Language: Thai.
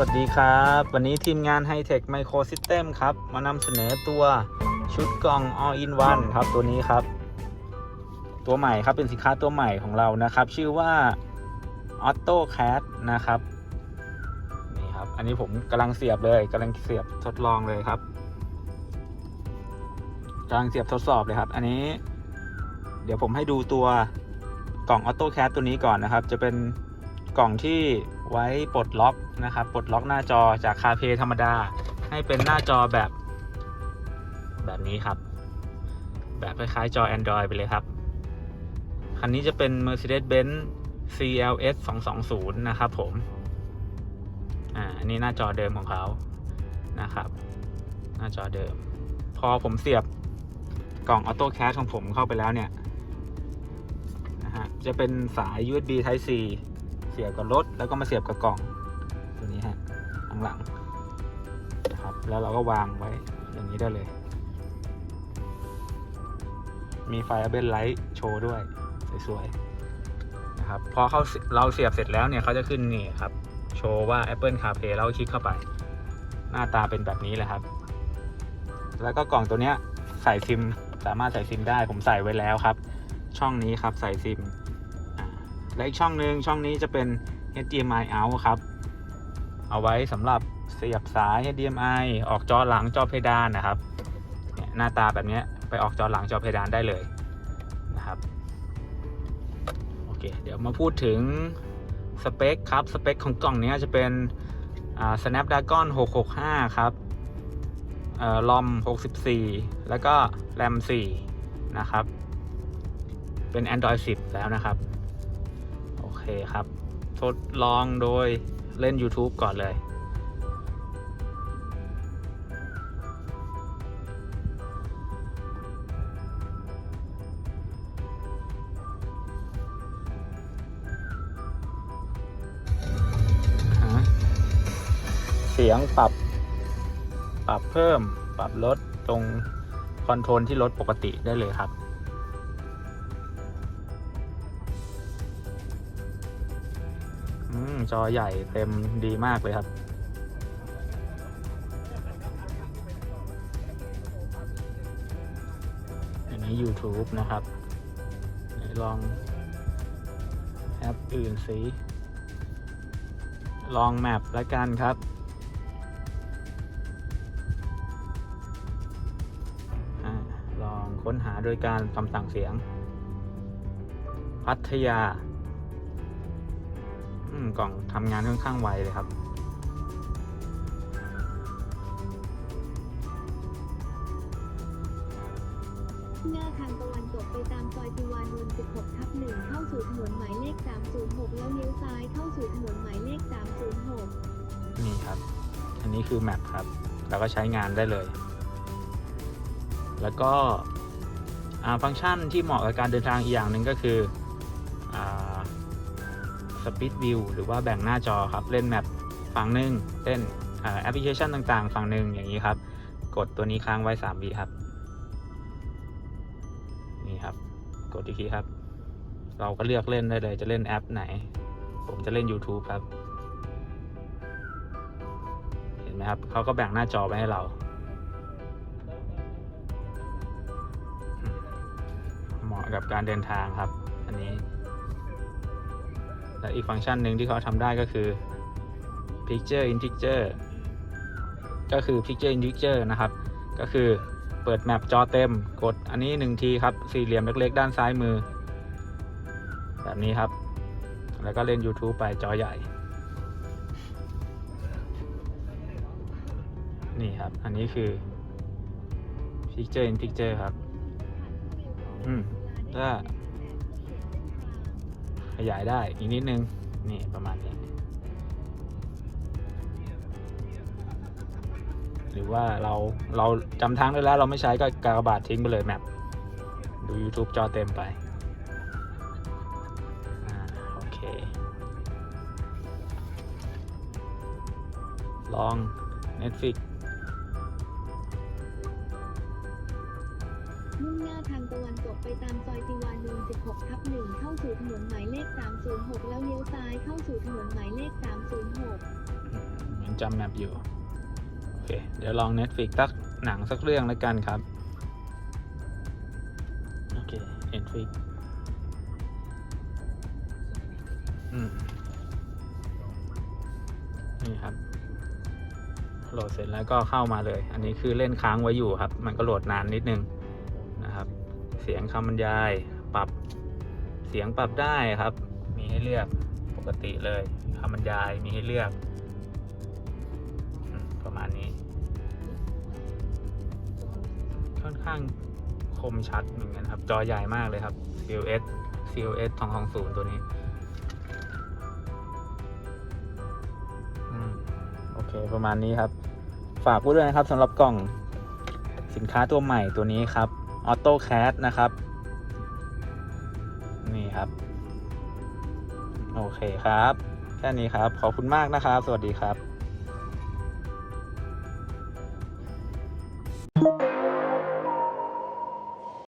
วัสดีครับ วันนี้ทีมงาน Hightech Micro System ครับ มานำเสนอตัวชุดกล่อง All in One ครับตัวนี้ครับ ตัวใหม่ครับเป็นสินค้าตัวใหม่ของเรานะครับ ชื่อว่า Auto Cat นะครับนี่ครับ อันนี้ผมกำลังเสียบเลยกำลังเสียบทดลองเลยครับกำลังเสียบทดสอบเลยครับ อันนี้ เดี๋ยวผมให้ดูตัวกล่อง Auto Cat ตัวนี้ก่อนนะครับ จะเป็นกล่องที่ ไว้ปลดล็อกนะครับปลดล็อกหน้าจอจากคาเพธรรมดา ให้เป็นหน้าจอแบบ แบบนี้ครับ แบบคล้ายๆจอ Android ไปเลยครับ คันนี้จะเป็น Mercedes-Benz CLS 220 นะครับผม อ่าอันนี้หน้าจอเดิมของเขานะครับ หน้าจอเดิม พอผมเสียบกล่อง Auto Cache ของผมเข้าไปแล้วเนี่ยนะฮะจะเป็นสาย USB Type C เสียบกับรถแล้วก็มาเสียบกับกล่องตัวนี้ฮะข้างหลังนะครับแล้วเราก็วางไว้อย่างนี้ได้เลย มีไฟเบนไลท์โชว์ด้วยสวยๆนะครับพอเขาเราเสียบเสร็จแล้วเนี่ยเขาจะขึ้นนี่ครับ โชว์ว่า Apple CarPlay แล้วคลิกเข้าไป หน้าตาเป็นแบบนี้เลยครับ แล้วก็กล่องตัวเนี้ยใส่ซิมสามารถใส่ซิมได้ผมใส่ไว้แล้วครับ ช่องนี้ครับใส่ซิม และอีกช่องหนึ่งช่องนี้จะเป็น HDMI out ครับ เอาไว้สำหรับเสียบสาย HDMI ออกจอหลังจอเพดานนะครับเนี่ยหน้าตาแบบนี้ไปออกจอหลังจอเพดานได้เลยนะครับโอเคเดี๋ยวมาพูดถึงสเปคครับสเปคของกล่องนี้จะเป็น Snapdragon 665 ครับเอ่อ ROM 64 แล้วก็ RAM 4นะครับ เป็น Android 10 แล้วนะครับ เคครับ ทดลองโดยเล่น YouTube ก่อนเลยเสียงปรับ ปรับเพิ่ม ปรับลดตรงคอนโทรลที่ลดปกติได้เลยครับ จอใหญ่เต็มดีมากเลยครับ อันนี้ YouTube นะครับ ลองแอปอื่นสิลองแมปแล้วกันครับอลองค้นหาโดยการคำสั่งเสียง พัทยา กล่องทำงานค่อนข้างไวเลยครับหน้าทางตะวันตกไปตามซอยติวานนท์16ทับ1เข้าสู่ถนนหมายเลข 306 แล้วเลี้ยวซ้ายเข้าสู่ถนนหมายเลข 306 นี่ครับ อันนี้คือแมปครับ แล้วก็ใช้งานได้เลย แล้วก็อ่าฟังก์ชันที่เหมาะกับการเดินทางอีกอย่างหนึ่งก็คือ สปีดวิวหรือว่าแบ่งหน้าจอครับ เล่นแมปฝั่งหนึ่งเล่นแอปพลิเคชันต่างๆ ฝั่งหนึ่งอย่างนี้ครับ กดตัวนี้ค้างไว้3วิครับ นี่ครับ กดอีกทีครับ เราก็เลือกเล่นได้เลยจะเล่นแอปไหน ผมจะเล่น YouTube ครับ เห็นไหมครับเขาก็แบ่งหน้าจอไว้ให้เรา เหมาะกับการเดินทางครับ อันนี้ และอีกฟังก์ชันหนึ่งที่เขาทำได้ก็คือ Picture in Picture ก็คือ Picture in Picture นะครับ ก็คือเปิดแมปจอเต็มกดอันนี้หนึ่งทีครับสี่เหลี่ยมเล็กๆ ด้านซ้ายมือ แบบนี้ครับ แล้วก็เล่น YouTube ไปจอใหญ่ นี่ครับ อันนี้คือ Picture in Picture ครับ อืมถ้า ขยายได้อีกนิดนึง นี่ประมาณนี้ หรือว่าเราเราจำทางได้แล้วเราไม่ใช้ก็กากบาททิ้งไปเลยแมปดู YouTube จอเต็มไปอโอเค ลอง Netflix มุ่งหน้าทางตะวันตกไปตามซอยติวานนท์16 ทับ 1 เข้าสู่ถนนหมายเลข 306 แล้วเลี้ยวซ้ายเข้าสู่ถนนหมายเลข 306อืมจำแมปอยู่ โอเค เดี๋ยวลอง Netflix สักหนังสักเรื่องแล้วกันครับ โอเค Netflix อืม นี่ครับโหลดเสร็จแล้วก็เข้ามาเลย อันนี้คือเล่นค้างไว้อยู่ครับ มันก็โหลดนานนิดนึง นะครับ เสียงคำบรรยายปรับเสียงปรับได้ครับ มีให้เลือกปกติเลยคำบรรยายมีให้เลือก ประมาณนี้ ค่อนข้างคมชัดเหมือนกันครับ จอใหญ่มากเลยครับ CLS CLS 220 ตัวนี้โอเค ประมาณนี้ครับ ฝากไว้ด้วยนะครับสำหรับกล่องสินค้าตัวใหม่ตัวนี้ครับ AutoCAD นะครับ นี่ครับ โอเคครับ แค่นี้ครับ ขอบคุณมากนะครับ สวัสดีครับ